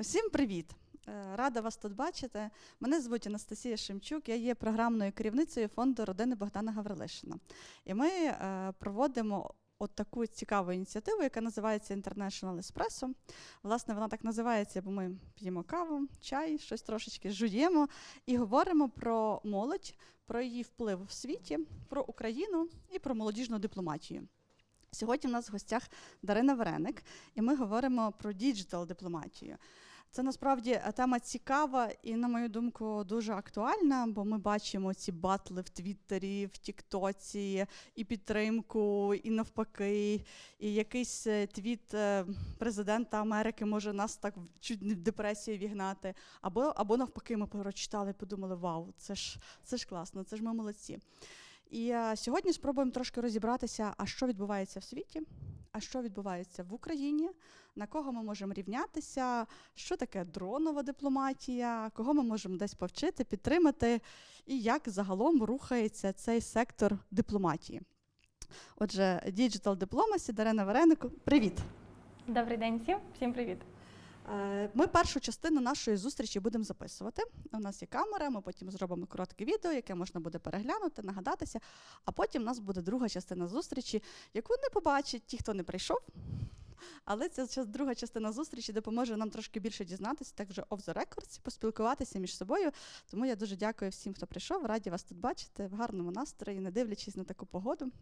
Всім привіт! Е, Рада вас тут бачити. Мене звуть Анастасія Шемчук, я є програмною керівницею фонду родини Богдана Гаврилишина. І ми е, проводимо от таку цікаву ініціативу, яка називається International Espresso. Власне, вона так називається, бо ми п'ємо каву, чай, щось трошечки жуємо і говоримо про молодь, про її вплив в світі, про Україну і про молодіжну дипломатію. Сьогодні в нас в гостях Дарина Вареник, і ми говоримо про діджитал дипломатію. Це насправді е, тема цікава і, на мою думку, дуже актуальна, бо ми бачимо ці батли в Твіттері, в Тіктоці, і підтримку, і навпаки. І якийсь е, твіт е, президента Америки може нас так чуть не в депресію вігнати. Або, або навпаки, ми прочитали і подумали: вау, це ж, це ж класно, це ж ми молодці. І е, сьогодні спробуємо трошки розібратися, а що відбувається в світі, а що відбувається в Україні, на кого ми можемо рівнятися, що таке дронова дипломатія, кого ми можемо десь повчити, підтримати, і як загалом рухається цей сектор дипломатії. Отже, Digital Diplomacy, Дарина Варенику, привіт! Добрий день всім, всім привіт. Е, Ми першу частину нашої зустрічі будемо записувати. У нас є камера, ми потім зробимо коротке відео, яке можна буде переглянути, нагадатися. А потім у нас буде друга частина зустрічі, яку не побачать ті, хто не прийшов. Але ця друга частина зустрічі допоможе нам трошки більше дізнатися, так вже off the records, поспілкуватися між собою. Тому я дуже дякую всім, хто прийшов. Раді вас тут бачити в гарному настрої, не дивлячись на таку погоду.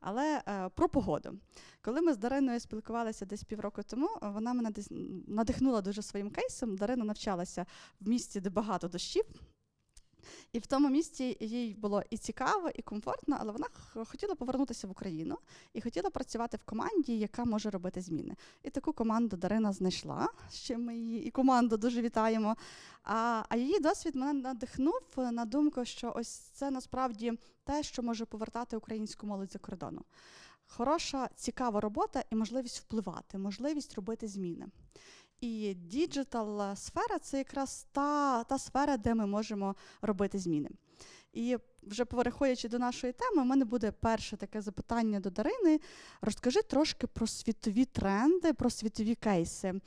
Але е, про погоду. Коли ми з Дариною спілкувалися десь півроку тому, е, вона мене десь надихнула дуже своїм кейсом. Дарина навчалася в місті, де багато дощів. І в тому місці їй було і цікаво, і комфортно, але вона хотіла повернутися в Україну і хотіла працювати в команді, яка може робити зміни. І таку команду Дарина знайшла, чим ми її і команду дуже вітаємо. А, а її досвід мене надихнув на думку, що ось це насправді те, що може повертати українську молодь за кордону. Хороша, цікава робота і можливість впливати, можливість робити зміни. І діджитал сфера це якраз та, та сфера, де ми можемо робити зміни. І вже переходячи до нашої теми, у мене буде перше таке запитання до Дарини. Розкажи трошки про світові тренди, про світові кейси.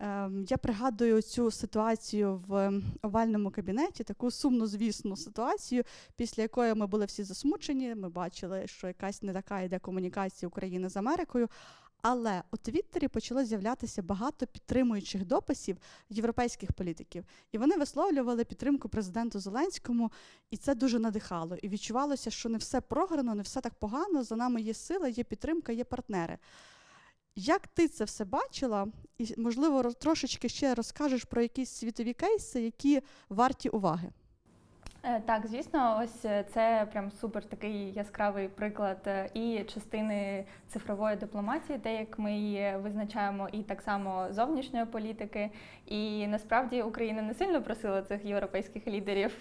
Ем, Я пригадую цю ситуацію в овальному кабінеті, таку сумну, звісну ситуацію, після якої ми були всі засмучені. Ми бачили, що якась не така йде комунікація України з Америкою. Але у Твіттері почало з'являтися багато підтримуючих дописів європейських політиків, і вони висловлювали підтримку президенту Зеленському, і це дуже надихало. І відчувалося, що не все програно, не все так погано. За нами є сила, є підтримка, є партнери. Як ти це все бачила, і можливо трошечки ще розкажеш про якісь світові кейси, які варті уваги? Е, Так, звісно, ось е, це прям супер такий яскравий приклад е, і частини цифрової дипломатії, те, як ми її визначаємо, і так само зовнішньої політики. І насправді Україна не сильно просила цих європейських лідерів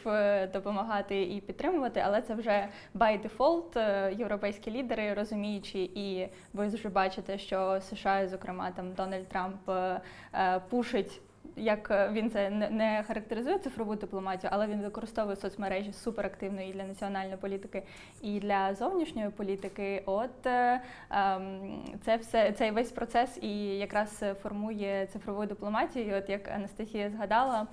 допомагати і підтримувати, але це вже by default європейські лідери, розуміючи, і ви вже бачите, що США, зокрема там Дональд Трамп пушить як е, він це не- характеризує цифрову дипломатію, але він використовує соцмережі суперактивно і для національної політики, і для зовнішньої політики. От е, ем, це все цей весь процес і якраз формує цифрову дипломатію. От як Анастасія згадала.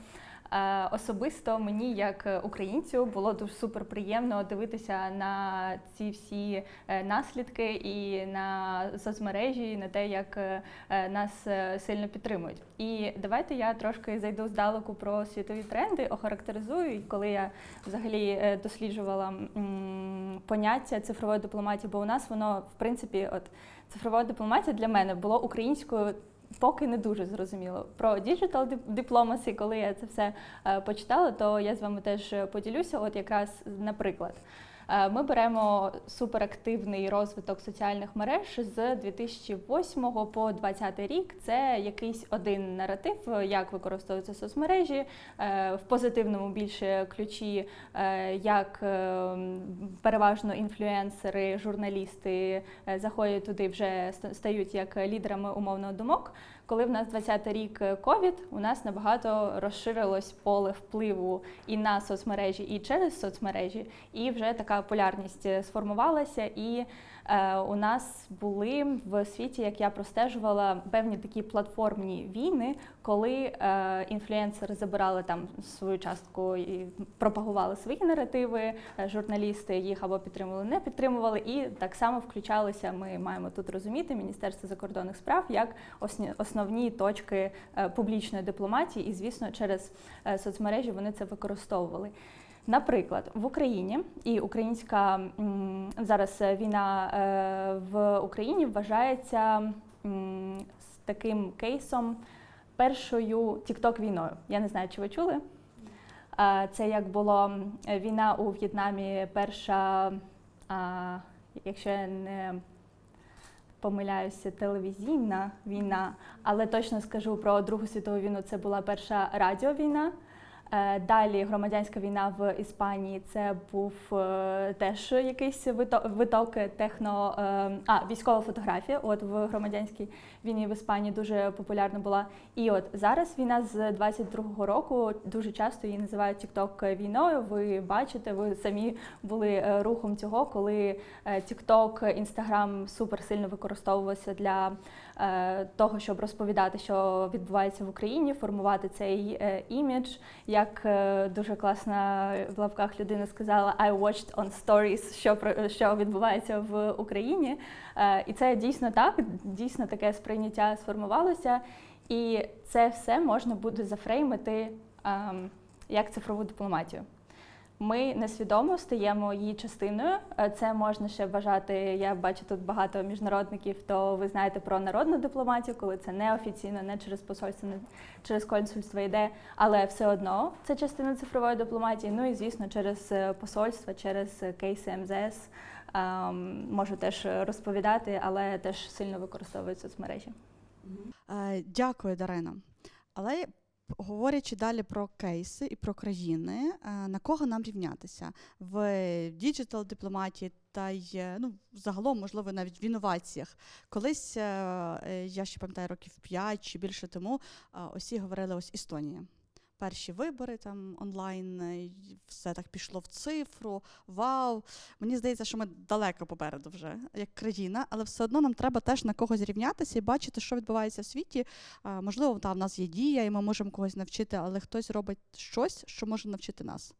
Е, Особисто мені, як українцю, було дуже супер приємно дивитися на ці всі е, наслідки і на соцмережі, і на те, як е, е, нас е, сильно підтримують. І давайте я трошки зайду здалеку про світові тренди, охарактеризую, І коли я взагалі е, досліджувала поняття цифрової дипломатії, бо у нас воно в принципі, от цифрова дипломатія для мене було українською. Поки не дуже зрозуміло про digital diplomacy, коли я це все е, почитала, то я з вами теж поділюся. От якраз наприклад, Ми беремо суперактивний розвиток соціальних мереж з 2008 по 2020 рік. Це якийсь один наратив, як використовуються соцмережі е, в позитивному більше ключі, е, як е, переважно інфлюенсери, журналісти е, заходять туди, вже ста- стають як лідерами умовного думок. Коли в нас 20 рік ковід, у нас набагато розширилось поле впливу і на соцмережі, і через соцмережі, і вже така полярність е, сформувалася, і е, у нас були в світі, як я простежувала, певні такі платформні війни, коли е, інфлюенсери забирали там свою частку і пропагували свої наративи, е, журналісти їх або підтримували, не підтримували, і так само включалися. Ми маємо тут розуміти Міністерство закордонних справ як осні- основні точки е, публічної дипломатії, і звісно, через е, соцмережі вони це використовували. Наприклад, в Україні і українська зараз війна е, в Україні вважається таким кейсом першою тікток війною. Я не знаю, чи ви чули. Це як було війна у В'єтнамі, перша, якщо я не помиляюся, телевізійна війна, але точно скажу про Другу світову війну. Це була перша радіовійна. Е, Далі громадянська війна в Іспанії це був е, теж якийсь вито- виток техно е, а військова фотографія. От в громадянській війні в Іспанії дуже популярна була. І от зараз війна з 22-го року дуже часто її називають TikTok війною. Ви бачите, ви самі були рухом цього, коли TikTok, Instagram супер сильно використовувався для того, щоб розповідати, що відбувається в Україні, формувати цей імідж. Як е, дуже класна в лапках людина сказала, I watched on stories, що що відбувається в Україні. Е, І це дійсно так, дійсно таке сприйняття сформувалося. І це все можна буде зафреймити ем, як цифрову дипломатію. Ми несвідомо стаємо її частиною. Е, Це можна ще вважати. Я бачу тут багато міжнародників, то ви знаєте про народну дипломатію, коли це неофіційно, не через посольство, не через консульство йде, але все одно це частина цифрової дипломатії. Ну і звісно, через е, посольства, через е, кейси МЗС ем, можу теж розповідати, але теж сильно використовують соцмережі. Дякую, Дарина. Але говорячи далі про кейси і про країни, е, на кого нам рівнятися в діджитал дипломатії та й е, ну, загалом, можливо, навіть в інноваціях. Колись е, я ще пам'ятаю років 5 чи більше тому усі говорили ось Естонія. Перші вибори там онлайн, е, все так пішло в цифру. Вау! Мені здається, що ми далеко попереду вже як країна, але все одно нам треба теж на когось рівнятися і бачити, що відбувається в світі. Можливо, та, в нас є дія, і ми можемо когось навчити, але хтось робить щось, що може навчити нас.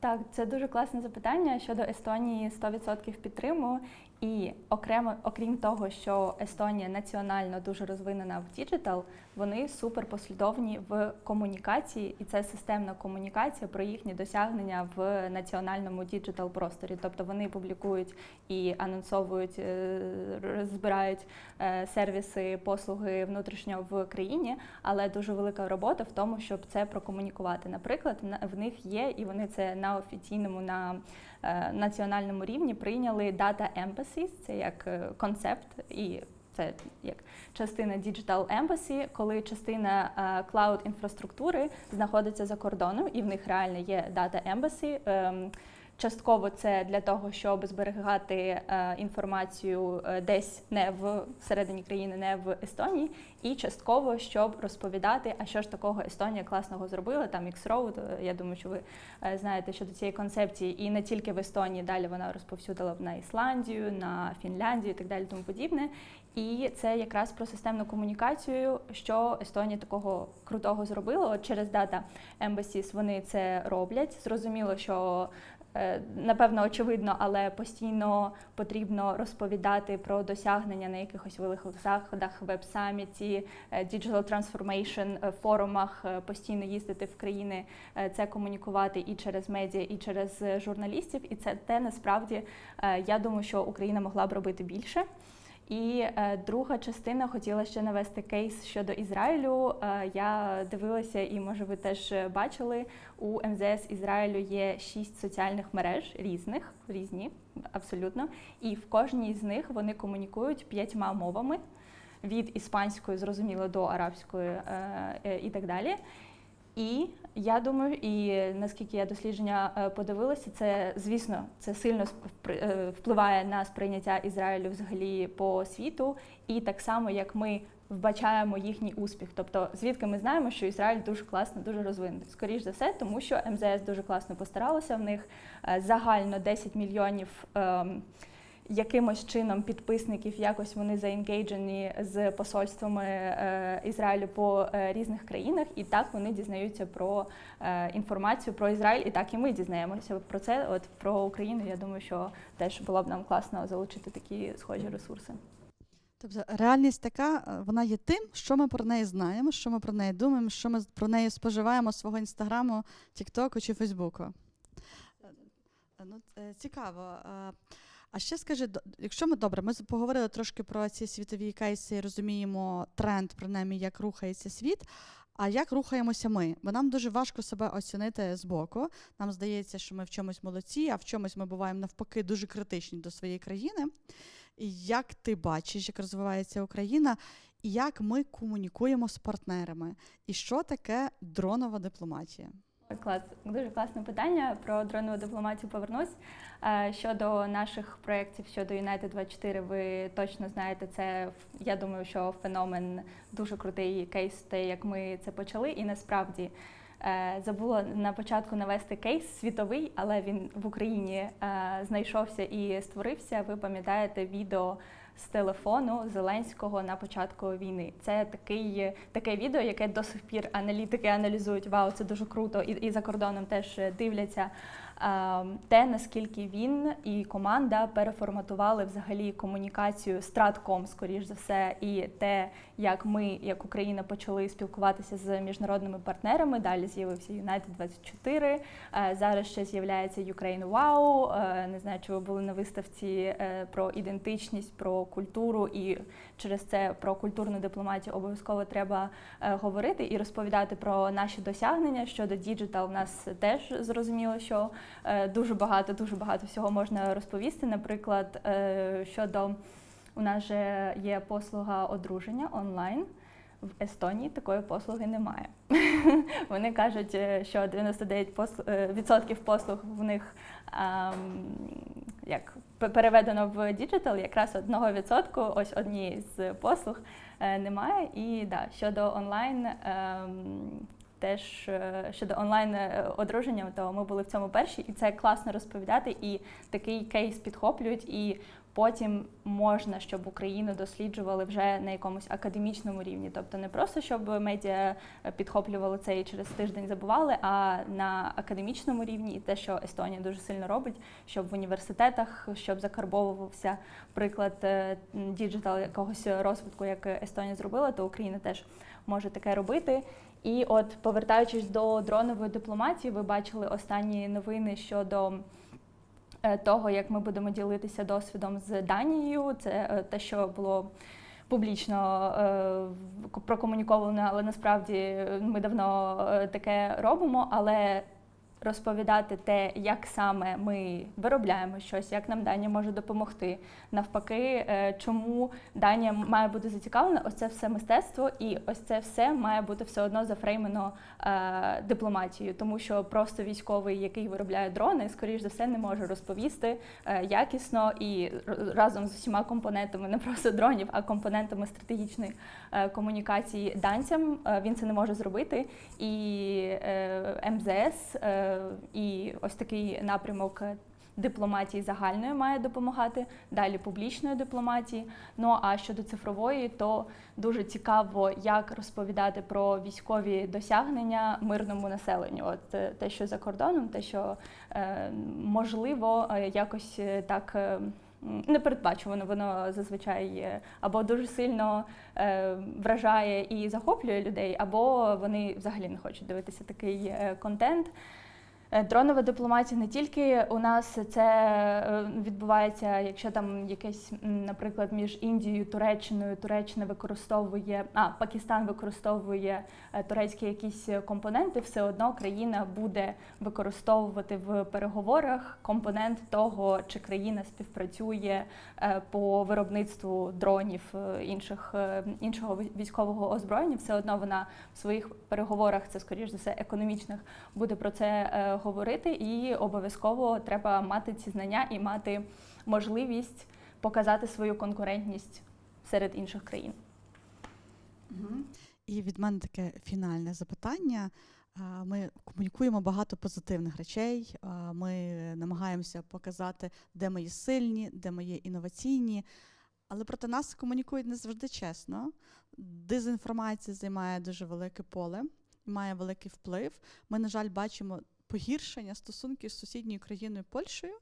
Так, це дуже класне запитання щодо Естонії 100% підтримую. І окремо, окрім того, що Естонія національно дуже розвинена в діджитал, вони супер послідовні в комунікації, і це системна комунікація про їхні досягнення в національному діджитал просторі. Тобто вони публікують і анонсовують, е, збирають е, сервіси, послуги внутрішньо в країні, але дуже велика робота в тому, щоб це прокомунікувати. Наприклад, в них є, і вони це на офіційному на національному рівні прийняли Data Embassies, це як е, концепт і це як частина Digital Embassy, коли частина клауд інфраструктури знаходиться за кордоном, і в них реально є Data Embassy. Частково це для того, щоб зберігати е, інформацію е, десь не в всередині країни, не в Естонії, і частково, щоб розповідати, а що ж такого Естонія класного зробила. Там X-Road, е, я думаю, що ви знаєте щодо цієї концепції, і не тільки в Естонії, далі вона розповсюдила на Ісландію, на Фінляндію і так далі, тому подібне. І це якраз про системну комунікацію, що Естонія такого крутого зробила. От через Data Embassies вони це роблять. Зрозуміло, що напевно очевидно, але постійно потрібно розповідати про досягнення на якихось великих заходах, веб-саміті, е, Digital е, форумах, е, постійно їздити в країни, е, це комунікувати і через медіа, і через е, журналістів. І це те насправді е, я думаю, що Україна могла б робити більше. І е, друга частина хотіла ще навести кейс щодо Ізраїлю. Е, я дивилася, і може ви теж е, бачили, у МЗС Ізраїлю є шість соціальних мереж різних, різні абсолютно. І в кожній з них вони комунікують п'ятьма мовами від іспанської, зрозуміло, до арабської і так далі. І я думаю, і наскільки я дослідження е, подивилася, це звісно це сильно е, впливає на сприйняття Ізраїлю взагалі по світу, і так само як ми вбачаємо їхній успіх. Тобто, звідки ми знаємо, що Ізраїль дуже класно, дуже розвинений. Скоріш за все, тому що МЗС дуже класно постаралося. В них е, загально 10 мільйонів. ем, Якимось чином підписників якось вони заенгейджені з посольствами е, Ізраїлю по е, різних країнах, і так вони дізнаються про е, інформацію про Ізраїль, і так і ми дізнаємося про це. От про Україну. Я думаю, що теж було б нам класно залучити такі схожі ресурси. Тобто реальність така, вона є тим, що ми про неї знаємо, що ми про неї думаємо, що ми про неї споживаємо свого інстаграму, Тіктоку чи Фейсбуку. Ну, цікаво. А ще скажи, якщо ми добре, ми поговорили трошки про ці світові кейси, розуміємо тренд, принаймні, як рухається світ. А як рухаємося ми? Бо нам дуже важко себе оцінити збоку. Нам здається, що ми в чомусь молодці, а в чомусь ми буваємо навпаки дуже критичні до своєї країни. І Як ти бачиш, як розвивається Україна, і як ми комунікуємо з партнерами? І що таке дронова дипломатія? Клас, дуже класне питання. Про дронову дипломатію повернусь. Е, Щодо наших проєктів, щодо United 24, ви точно знаєте, це я думаю, що феномен дуже крутий кейс, те, як ми це почали, і насправді. е, Забула на початку навести кейс світовий, але він в Україні е, знайшовся і створився. Ви пам'ятаєте відео з телефону Зеленського на початку війни. Це такий, таке відео, яке до сих пір аналітики аналізують. Вау, це дуже круто, і, і за кордоном теж дивляться. Те, наскільки він і команда переформатували взагалі комунікацію Стратком, скоріш за все, і те, як ми, як Україна, почали спілкуватися з міжнародними партнерами. Далі з'явився United 24, е, Зараз ще з'являється Ukraine Wow. Е, Не знаю, чи ви були на виставці е, про ідентичність, про культуру, і через це про культурну дипломатію обов'язково треба говорити і розповідати про наші досягнення. Щодо діджитал, в нас теж зрозуміло, що дуже багато, дуже багато всього можна розповісти. Наприклад, щодо у нас же є послуга одруження онлайн. В Естонії такої послуги немає. Вони кажуть, е, що 99% послу- е, послуг в них як переведено в діджитал, якраз одного відсотку, ось однієї з послуг е, немає. І да, щодо онлайн. ем, Теж щодо онлайн одруження, то ми були в цьому перші, і це класно розповідати. І такий кейс підхоплюють, і потім можна, щоб Україну досліджували вже на якомусь академічному рівні. Тобто не просто щоб медіа підхоплювали це і через тиждень забували, а на академічному рівні, і те, що Естонія дуже сильно робить, щоб в університетах, щоб закарбовувався приклад е, діджитал якогось розвитку, як Естонія зробила, то Україна теж може таке робити. І от повертаючись до дронової дипломатії, ви бачили останні новини щодо е, того, як ми будемо ділитися досвідом з Данією. Це е, те, що було публічно е, прокомуніковано, але насправді ми давно е, таке робимо. Але розповідати те, як саме ми виробляємо щось, як нам Данія може допомогти. Навпаки, е, чому Данія має бути зацікавлена, ось це все мистецтво, і ось це все має бути все одно зафреймено е, дипломатією, тому що просто військовий, який виробляє дрони, скоріш за все не може розповісти е, якісно і разом з усіма компонентами, не просто дронів, а компонентами стратегічної комунікації данцям. Він це не може зробити. І МЗС, і ось такий напрямок. Дипломатії загальної має допомагати, далі публічної дипломатії. Ну а щодо цифрової, то дуже цікаво, як розповідати про військові досягнення мирному населенню. От е, те, що за кордоном, те, що е, можливо, е, якось так. Непередбачувано воно зазвичай або дуже сильно вражає і захоплює людей, або вони взагалі не хочуть дивитися такий контент. Е, Дронова дипломатія не тільки у нас це е, відбувається, якщо там якесь, наприклад, між Індією, Туреччиною, Туреччина використовує, а Пакистан використовує е, турецькі якісь компоненти, все одно країна буде використовувати в переговорах компонент того, чи країна співпрацює по виробництву дронів інших іншого військового озброєння. Все одно вона в своїх переговорах, це скоріш за все економічних, буде про це говорити, і обов'язково треба мати ці знання і мати можливість показати свою конкурентність серед інших країн. І від мене таке фінальне запитання. Ми комунікуємо багато позитивних речей. Ми намагаємося показати, де ми є сильні, де ми є інноваційні. Але проти нас комунікують не завжди чесно. Дезінформація займає дуже велике поле має великий вплив. Ми, на жаль, бачимо погіршення стосунків з сусідньою країною Польщею,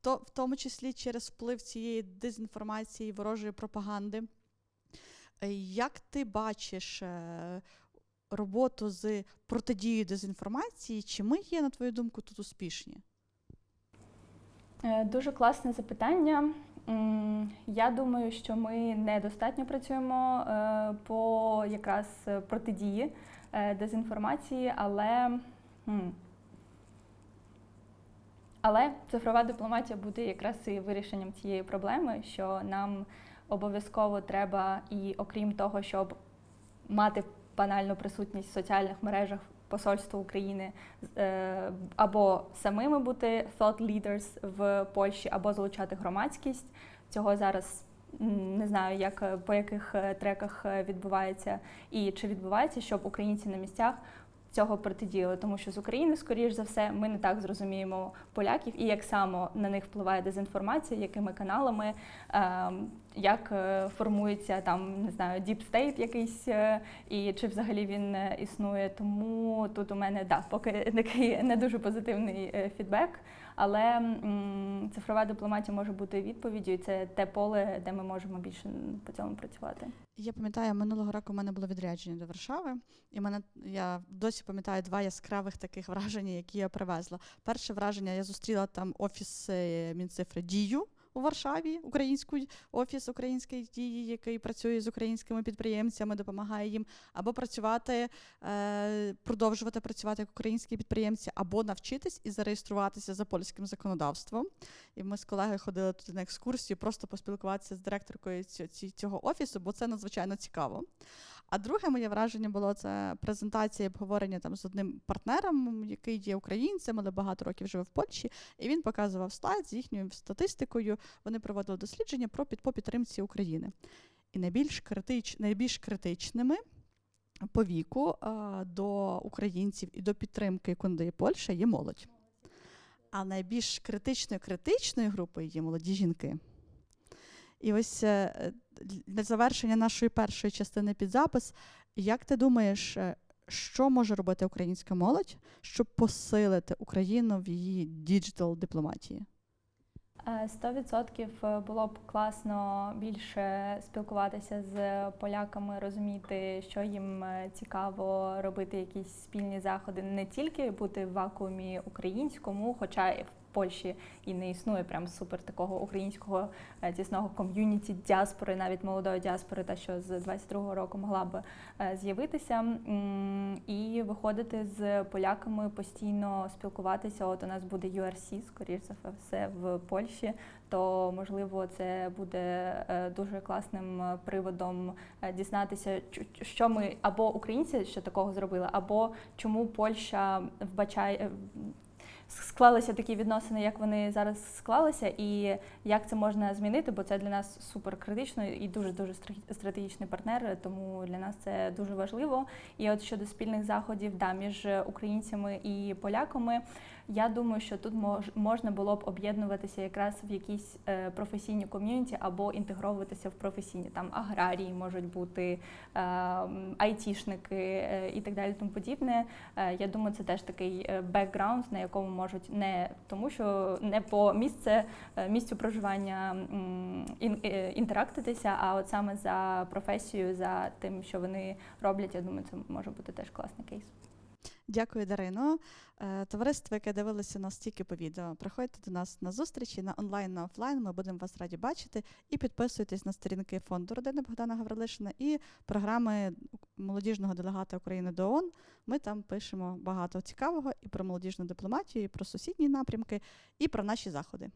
то- в тому числі через вплив цієї дезінформації, ворожої пропаганди. Е, Як ти бачиш е, роботу з протидією дезінформації? Чи ми є, на твою думку, тут успішні? Е, Дуже класне запитання. Я думаю, що ми недостатньо працюємо по якраз протидії дезінформації, але, але цифрова дипломатія буде якраз і вирішенням цієї проблеми, що нам обов'язково треба, і окрім того, щоб мати банальну присутність в соціальних мережах посольства України е, або самими бути thought leaders в Польщі, або залучати громадськість. Цього зараз не знаю, як по яких е, треках е, відбувається і чи відбувається, щоб українці на місцях. Цього протидіяли, тому що з України, скоріш за все, ми не так зрозуміємо поляків і як само на них впливає дезінформація, якими каналами, ем, як е, формується там, не знаю, state якийсь, е, і чи взагалі він е, існує. Тому тут у мене да, поки такий не дуже позитивний фідбек. Але цифрова дипломатія може бути відповіддю, і це те поле, де ми можемо більше по цьому працювати. Я пам'ятаю, минулого року в мене було відрядження до Варшави, і мене я досі пам'ятаю два яскравих таких враження, які я привезла. Перше враження я зустріла там офіс Мінцифри Дію у Варшаві, українську офіс української дії, який працює з українськими підприємцями, допомагає їм або працювати, е, продовжувати працювати як українські підприємці, або навчитись і зареєструватися за польським законодавством. І ми з колегою ходили туди на екскурсію, просто поспілкуватися з директоркою цього офісу, бо це надзвичайно цікаво. А друге моє враження було це презентація і обговорення там з одним партнером, який є українцем, але багато років живе в Польщі. І він показував слайд з їхньою статистикою. Вони проводили дослідження про під по підтримці України. І найбільш критич, найбільш критичними по віку а, до українців і до підтримки, надає Польща, є молодь. А найбільш критичною критичною групою є молоді жінки. І ось е, е, завершення нашої першої частини під запис, як ти думаєш, е, що може робити українська молодь, щоб посилити Україну в її діджитал дипломатії? Е, Сто відсотків е, було б класно більше спілкуватися з поляками, розуміти, що їм цікаво робити якісь спільні заходи, не тільки бути в вакуумі українському, хоча в Польщі і не існує прям супер такого українського е, тісного ком'юніті діаспори, навіть молодої діаспори, та що з 22-го року могла б е, з'явитися, і виходити з поляками постійно спілкуватися. От у нас буде URC, скоріш за все, в Польщі. То можливо це буде е, дуже класним приводом дізнатися, що ми або українці що такого зробили, або чому Польща вбачає. Склалися такі відносини, як вони зараз склалися, і як це можна змінити, бо це для нас супер критично і дуже дуже стратегічний партнер. Тому для нас це дуже важливо. І от щодо спільних заходів, да, між українцями і поляками, я думаю, що тут мож, можна було б об'єднуватися якраз в якісь е, професійні ком'юніті або інтегровуватися в професійні там аграрії можуть бути, е, айтішники е, і так далі. Тому подібне. Е, Я думаю, це теж такий бекграунд, на якому можуть не тому, що не по місце місцю проживання інтерактитися, а от саме за професією, за тим, що вони роблять. Я думаю, це може бути теж класний кейс. Дякую, Дарино. Е, Товариство, яке дивилося нас тільки по відео, приходьте до нас на зустрічі на онлайн, на офлайн. Ми будемо вас раді бачити. І підписуйтесь на сторінки фонду родини Богдана Гаврилишина і програми молодіжного делегата України до ООН. Ми там пишемо багато цікавого і про молодіжну дипломатію, і про сусідні напрямки, і про наші заходи.